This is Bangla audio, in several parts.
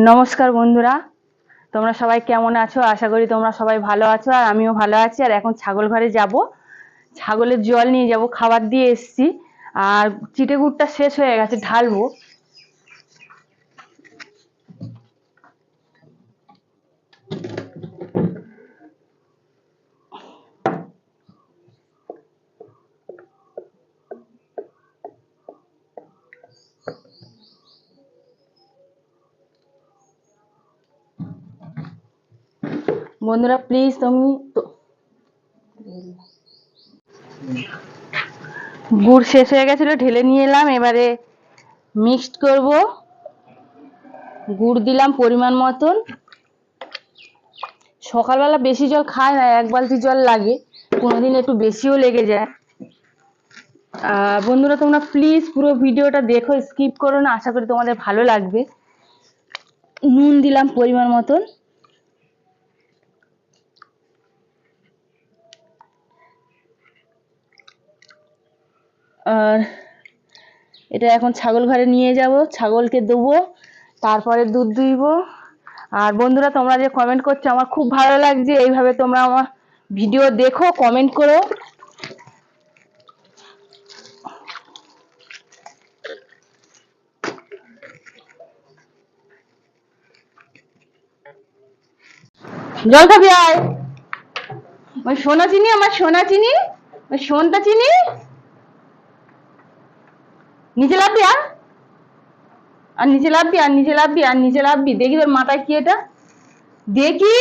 নমস্কার বন্ধুরা, তোমরা সবাই কেমন আছো? আশা করি তোমরা সবাই ভালো আছো আর আমিও ভালো আছি। আর এখন ছাগল ঘরে যাব। ছাগলের জল নিয়ে যাব, খাবার দিয়ে এসছি। আর চিটে গুড়টা শেষ হয়ে গেছে, ঢালবো। বন্ধুরা প্লিজ তুমি গুড় শেষ হয়ে গেছিল, ঢেলে নিয়ে এলাম, এবারে মিক্সড করব। গুড় দিলাম পরিমাণ মতন। সকালবেলা বেশি জল খায় না, এক বালতি জল লাগে, কোনোদিন একটু বেশিও লেগে যায়। বন্ধুরা, তোমরা প্লিজ পুরো ভিডিওটা দেখো স্কিপ করো না, আশা করি তোমাদের ভালো লাগবে। নুন দিলাম পরিমাণ মতন। আর এটা এখন ছাগল ঘরে নিয়ে যাব, ছাগলকে দেবো, তারপরে দুধ দুইব। আর বন্ধুরা, তোমরা যে কমেন্ট করছ, আমার খুব ভালো লাগছে। এইভাবে তোমরা আমার ভিডিও দেখো কমেন্ট করো। জল খাবি আয়। ওই সোনা চিনি, আমার সোনা চিনি, ওই সোনটা চিনি। নিচে লাভবি আর আর নিচে লাভবি, আর নিচে লাভবি, আর নিচে লাভবি। দেখি তোর মাথায় কি এটা? দেখি।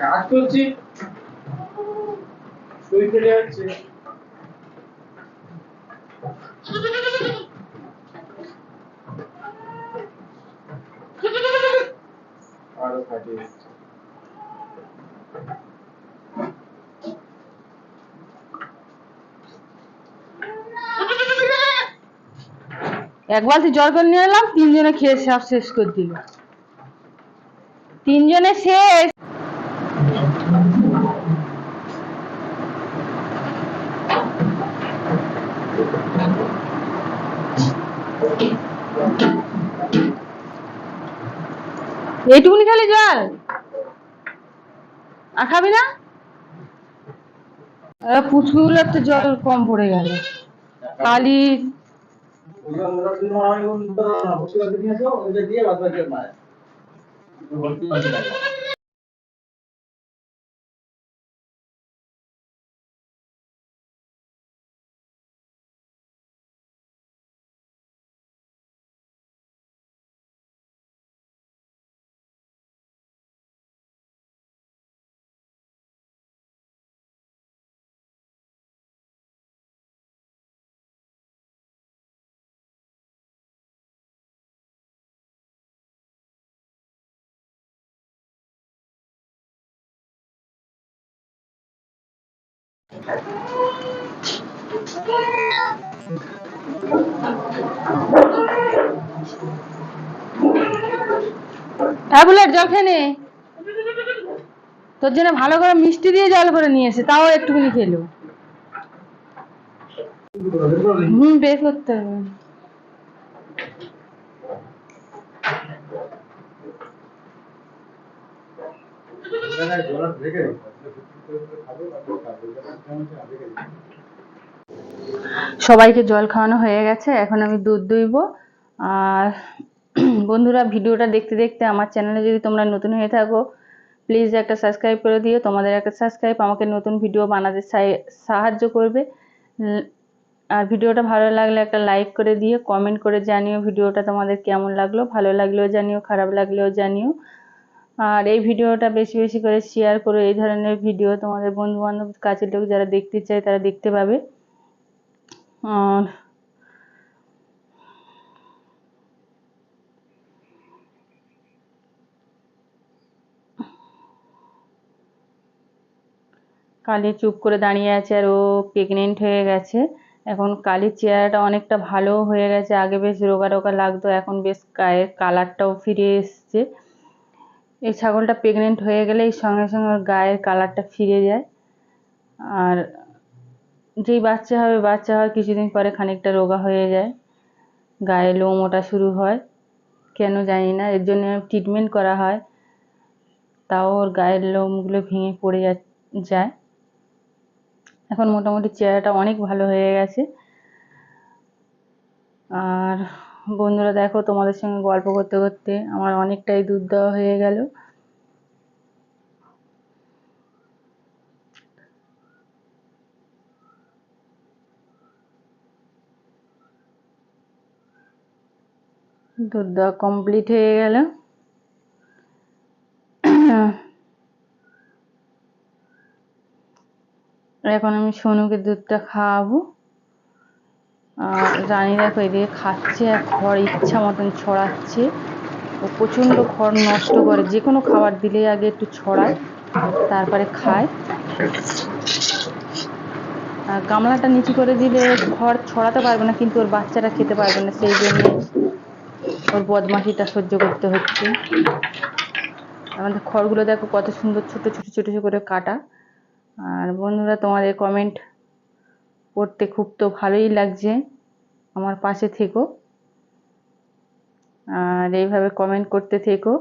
কাজ করছি। আরও ফাটিয়ে দিচ্ছে। এক বালতি জল করে নিয়ে এলাম, তিনজনে খেয়ে সব শেষ করে দিল তিনজনে শেষ এইটুকুনি খালি জল। আর খাবি না? পুচকুগুলোর তো জল কম পড়ে গেল। কালি ট্যাবলেট জল খেয়ে নে। তোর জন্য ভালো করে মিষ্টি দিয়ে জল করে নিয়ে এসে, তাও একটুখানি খেলো। হুম বের করতে হবে। দিও। দিও। সবাইকে জল খাওয়ানো হয়ে গেছে, এখন আমি দুধ দুইব আর বন্ধুরা, ভিডিওটা দেখতে দেখতে আমার চ্যানেলে যদি তোমরা নতুন হয়ে থাকো প্লিজ একটা সাবস্ক্রাইব করে দিও তোমাদের একটা সাবস্ক্রাইব আমাকে নতুন ভিডিও বানাতে সাহায্য করবে আর ভিডিওটা ভালো লাগলে একটা লাইক করে দিয়ে কমেন্ট করে জানিও ভিডিওটা তোমাদের কেমন লাগল, ভালো লাগলেও জানিও, খারাপ লাগলেও জানিও আর এই ভিডিওটা বেশি বেশি করে শেয়ার করো। এই ধরনের ভিডিও তোমাদের বন্ধু বান্ধব কাছের লোক যারা দেখতে চায় তারা দেখতে পাবে। আর কালি চুপ করে দাঁড়িয়ে আছে আর ও প্রেগনেন্ট হয়ে গেছে। এখন কালির চেহারাটা অনেকটা ভালো হয়ে গেছে। আগে বেশ রোগা রোগা লাগতো, এখন বেশ গায়ের কালারটাও ফিরে এসছে। এই ছাগলটা প্রেগনেন্ট হয়ে গেলে এই সঙ্গে সঙ্গে ওর গায়ের কালারটা ফিরে যায়। আর যেই বাচ্চা হবে, বাচ্চা হওয়ার কিছুদিন পরে খানিকটা রোগা হয়ে যায়। গায়ে লোম ওটা শুরু হয়। কেন জানি না, এর জন্য ট্রিটমেন্ট করা হয়। তাও ওর গায়ের লোমগুলো ভেঙে পড়ে যায়। এখন মোটামুটি চেহারাটা অনেক ভালো হয়ে গেছে। আর বন্ধুরা দেখো, তোমাদের সঙ্গে গল্প করতে করতে আমার অনেকটাই দুধ দেওয়া হয়ে গেল। দুধ দেওয়া কমপ্লিট হয়ে গেল। এখন আমি সোনুকে দুধটা খাওয়াবো। রানী দেখো এদিকে খাচ্ছে আর খড় ইচ্ছা মতন ছড়াচ্ছে। ও প্রচণ্ড খড় নষ্ট করে, যে কোনো খাবার দিলে আগে একটু ছড়ায়, তারপরে খায়। আর গামলাটা নিচু করে দিলে খড় ছড়াতে পারবে না, কিন্তু ওর বাচ্চারা খেতে পারবে না, সেই জন্য ওর বদমাশিটা সহ্য করতে হচ্ছে। আমাদের খড়গুলো দেখো কত সুন্দর, ছোট ছোট ছোট ছোট করে কাটা। আর বন্ধুরা, তোমাদের কমেন্ট পড়তে খুব তো ভালোই লাগছে। আমার পাশে থেকো। আর এইভাবে কমেন্ট করতে থেকো।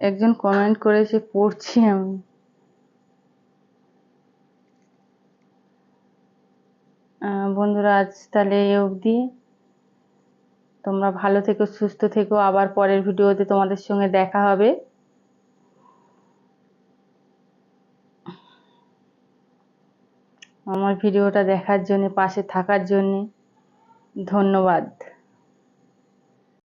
একজন কমেন্ট করেছে, পড়ছি আমি। বন্ধুরা, আজ তাহলে এই অবধি। তোমরা ভালো থেকো, সুস্থ থেকো। আবার পরের ভিডিওতে তোমাদের সঙ্গে দেখা হবে। আমার ভিডিওটা দেখার জন্য, পাশে থাকার জন্য ধন্যবাদ।